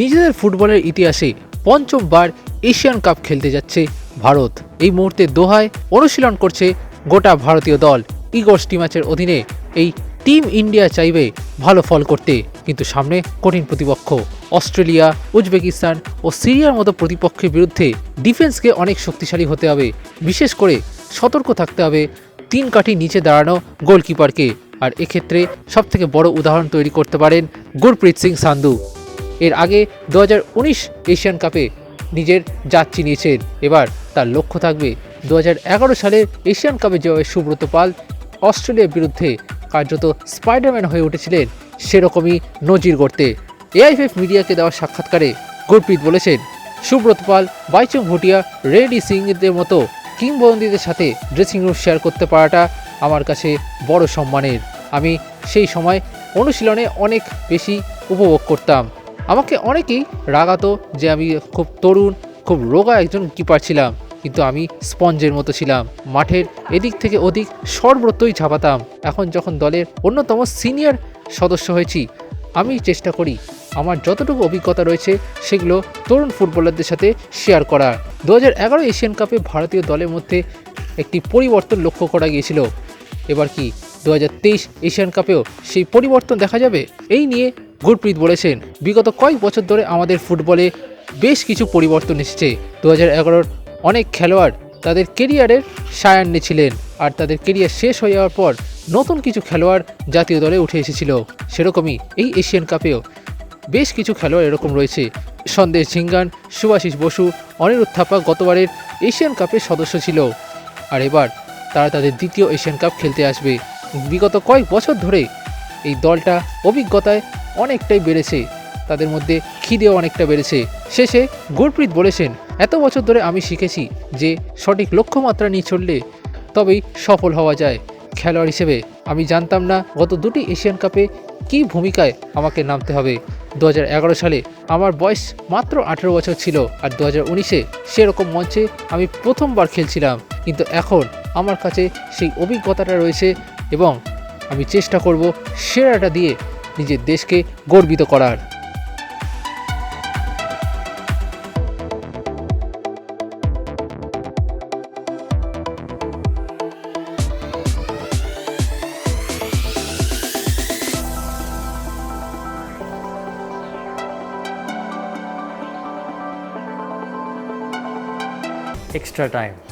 নিজেদের ফুটবলের ইতিহাসে পঞ্চমবার এশিয়ান কাপ খেলতে যাচ্ছে ভারত। এই মুহূর্তে দোহায় অনুশীলন করছে গোটা ভারতীয় দল। ইগর স্টিমাচের অধীনে এই টিম ইন্ডিয়া চাইবে ভালো ফল করতে। কিন্তু সামনে কঠিন প্রতিপক্ষ অস্ট্রেলিয়া, উজবেকিস্তান ও সিরিয়ার মতো প্রতিপক্ষের বিরুদ্ধে ডিফেন্সকে অনেক শক্তিশালী হতে হবে। বিশেষ করে সতর্ক থাকতে হবে তিন কাঠি নিচে দাঁড়ানো গোলকিপারকে। আর এক্ষেত্রে সবথেকে বড় উদাহরণ তৈরি করতে পারেন গুরপ্রীত সিং সান্ধু। এর আগে দু হাজার উনিশ এশিয়ান কাপে নিজের জাত চিনিয়েছেন এবার তার লক্ষ্য থাকবে দু হাজার এগারো সালের এশিয়ান কাপে জয়ে সুব্রত পাল। অস্ট্রেলিয়ার বিরুদ্ধে কার্যত স্পাইডারম্যান হয়ে উঠেছিলেন সেরকমই নজির গড়তে। এআইএফ মিডিয়াকে দেওয়া সাক্ষাৎকারে গুরপ্রীত বলেছেন, সুব্রত পাল বাইচুং ভুটিয়া, রেডি সিংদের মতো কিংবদন্তিদের সাথে ড্রেসিং রুম শেয়ার করতে পারাটা আমার কাছে বড় সম্মানের। আমি সেই সময় অনুশীলনে অনেক বেশি উপভোগ করতাম। আমাকে অনেকেই রাগাতো যে আমি খুব তরুণ, খুব রোগা একজন কিপার ছিলাম, কিন্তু আমি স্পঞ্জের মতো ছিলাম। মাঠের এদিক থেকে ওদিক সর্বত্রই ঝাঁপাতাম। এখন যখন দলের অন্যতম সিনিয়র সদস্য হয়েছি, আমি চেষ্টা করি আমার যতটুকু অভিজ্ঞতা রয়েছে সেগুলো তরুণ ফুটবলারদের সাথে শেয়ার করার। দু হাজার এগারো এশিয়ান কাপে ভারতীয় দলের মধ্যে একটি পরিবর্তন লক্ষ্য করা গিয়েছিল। এবার কি? দু হাজার তেইশ এশিয়ান কাপেও সেই পরিবর্তন দেখা যাবে। এই নিয়ে গুরপ্রীত বলেছেন, বিগত কয়েক বছর ধরে আমাদের ফুটবলে বেশ কিছু পরিবর্তন এসেছে। দু হাজার অনেক খেলোয়াড় তাদের কেরিয়ারের সায়ান্নে ছিলেন আর তাদের কেরিয়ার শেষ হয়ে যাওয়ার পর নতুন কিছু খেলোয়াড় জাতীয় দলে উঠে এসেছিল। সেরকমই এই এশিয়ান কাপেও বেশ কিছু খেলোয়াড় এরকম রয়েছে। সন্দেশ ঝিঙ্গান, সুভাষিস বসু, অনিরুদ্ধ থাপা গতবারের এশিয়ান কাপের সদস্য ছিল। আর এবার তারা তাদের দ্বিতীয় এশিয়ান কাপ খেলতে আসবে। বিগত কয়েক বছর ধরে এই দলটা অভিজ্ঞতায় অনেকটাই বেড়েছে। তাদের মধ্যে খিদেও অনেকটা বেড়েছে। শেষে গুরপ্রীত বলেছেন, এত বছর ধরে আমি শিখেছি যে সঠিক লক্ষ্যমাত্রা নিয়ে চললে তবেই সফল হওয়া যায়। খেলোয়াড় হিসেবে আমি জানতাম না গত দুটি এশিয়ান কাপে কী ভূমিকায় আমাকে নামতে হবে। দু হাজার এগারো সালে আমার বয়স মাত্র আঠেরো বছর ছিল আর দু হাজার উনিশে সেরকম মঞ্চে আমি প্রথমবার খেলছিলাম। কিন্তু এখন আমার কাছে সেই অভিজ্ঞতাটা রয়েছে এবং আমি চেষ্টা করব সেরাটা দিয়ে নিজের দেশকে গর্বিত করার extra time.